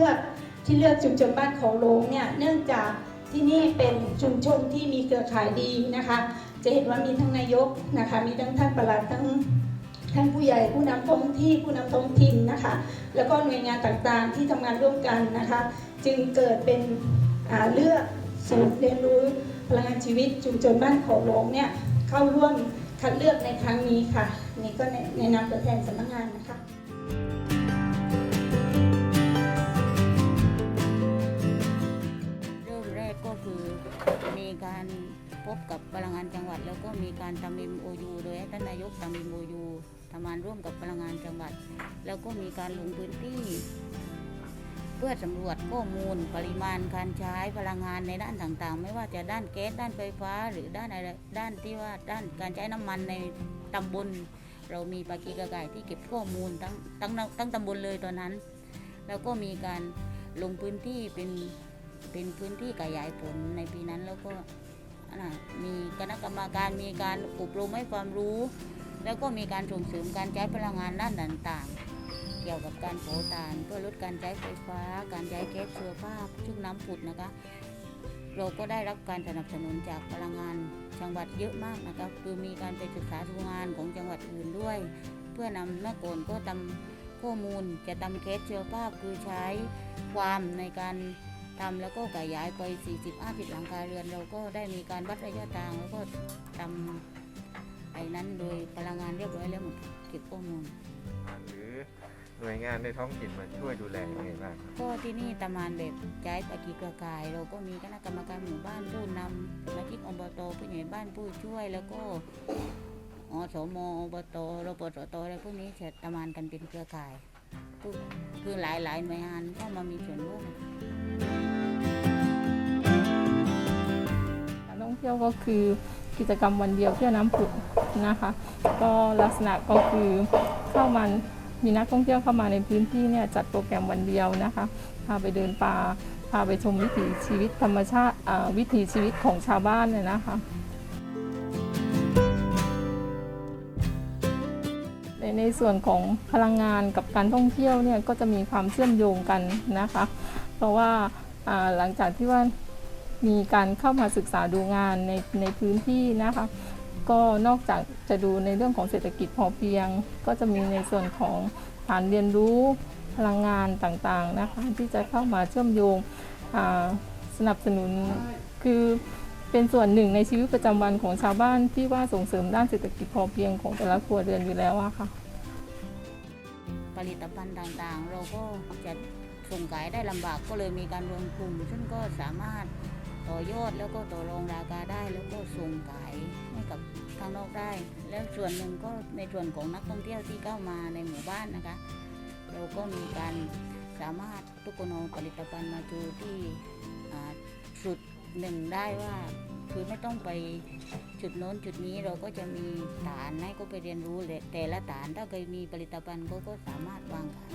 ลือกที่เลือกชุมชนบ้านของโลงเนี่ยเนื่องจากที่นี่เป็นชุมชนที่มีเครือข่ายดีนะคะ จะเห็นว่ามีทั้งนายกนะคะ มีทั้งท่านประหลัดทั้งท่านผู้ใหญ่ผู้นำท้องที่ผู้นำท้องถิ่นนะคะ แล้วก็หน่วยงานต่างๆที่ทำงานร่วมกันนะคะ จึงเกิดเป็นเลือกศูนย์เรียนรู้พลังงานชีวิตชุมชนบ้านเขาหลงเนี่ยเข้าร่วมคัดเลือกในครั้งนี้ค่ะ นี่ก็ในในนามตัวแทนสำนักงานนะคะ พบกับพลังงานจังหวัด แล้วก็มีการทำ MOU โดยให้ท่านนายกทำ MOU ทำงานร่วมกับพลังงานจังหวัด แล้วก็มีการลงพื้นที่ เพื่อสำรวจข้อมูลปริมาณการใช้พลังงานในด้านต่างๆ ไม่ว่าจะด้านแก๊สด้านไฟฟ้า หรือด้านอะไรด้านที่ว่าด้านการใช้น้ำมันในตำบลเรามีปากีกระไก่ที่เก็บข้อมูลทั้งทั้งทั้งตำบลเลยตอนนั้น แล้วก็มีการลงพื้นที่เป็นเป็นพื้นที่ขยายผลในปีนั้นแล้วก็ นะมีคณะกรรมการมีการอบรมให้ความรู้ แล้วก็มีการส่งเสริมการใช้พลังงานด้านต่างๆ เกี่ยวกับการเผาถ่าน เพื่อลดการใช้ไฟฟ้า การใช้แก๊สเชื้อผ้าชุกน้ำผุดนะคะเราก็ได้รับการสนับสนุนจากพลังงานจังหวัดเยอะมากนะคะคือมีการไปศึกษาดูงานของจังหวัดอื่นด้วย เพื่อนำเมื่อก่อนก็ทำข้อมูลจะทำแก๊สเชื้อผ้าคือใช้ความในการ ทำแล้วก็ขยายไป 40 50หลังคาเรือน เราก็ได้มีการวัดระยะทางแล้วก็ทำไอ้นั้นโดยพลังงานเรียบร้อยแล้วหมดเก็บข้อมูล หรือหน่วยงานในท้องถิ่นมาช่วยดูแลยังไงบ้างครับก็ที่นี่ทำงานแบบใช้ปฏิเครือข่าย เราก็มีคณะกรรมการหมู่บ้านผู้นำสมาชิกอบตผู้ใหญ่บ้านผู้ช่วยแล้วก็อสมอบตรปสตอะไรพวกนี้จะทำงานกันเป็นเครือข่ายทุกคือหลายหลายๆหน่วยงานเข้ามามีส่วนร่วม องเที่ยวก็คือกิจกรรมวันเดียวเที่ยวน้ำผุดนะคะ ก็ลักษณะก็คือเข้ามามีนักท่องเที่ยวเข้ามาในพื้นที่เนี่ยจัดโปรแกรมวันเดียวนะคะพาไปเดินป่าพาไปชมวิถีชีวิตธรรมชาติวิถีชีวิตของชาวบ้านเนี่ยนะคะในในส่วนของพลังงานกับการท่องเที่ยวเนี่ยก็จะมีความเชื่อมโยงกันนะคะ เพราะว่าหลังจากที่ว่า มีการเข้ามาศึกษาดูงานในในพื้นที่นะคะ ก็นอกจากจะดูในเรื่องของเศรษฐกิจพอเพียง ก็จะมีในส่วนของฐานเรียนรู้พลังงานต่างๆนะคะที่จะเข้ามาเชื่อมโยงสนับสนุนคือเป็นส่วนหนึ่งในชีวิตประจำวันของชาวบ้านที่ว่าส่งเสริมด้านเศรษฐกิจพอเพียงของแต่ละครัวเรือนอยู่แล้วอะค่ะ ผลิตภัณฑ์ต่างๆ เราก็จะส่งขายได้ลำบากก็เลยมีการรวมกลุ่ม ซึ่งก็สามารถ ต่อยอดแล้วก็ต่อรองราคาได้แล้วก็ส่งขายให้กับทางนอกได้ แล้วส่วนหนึ่งก็ในส่วนของนักท่องเที่ยวที่เข้ามาในหมู่บ้านนะคะเราก็มีการสามารถทุกคนเอาผลิตภัณฑ์มาดูที่อ่าจุดหนึ่งได้ว่าคือไม่ต้องไปจุดโน้นจุดนี้เราก็จะมีฐานให้ก็ไปเรียนรู้แต่ละฐานถ้าเคยมีผลิตภัณฑ์เขาก็สามารถวางขาย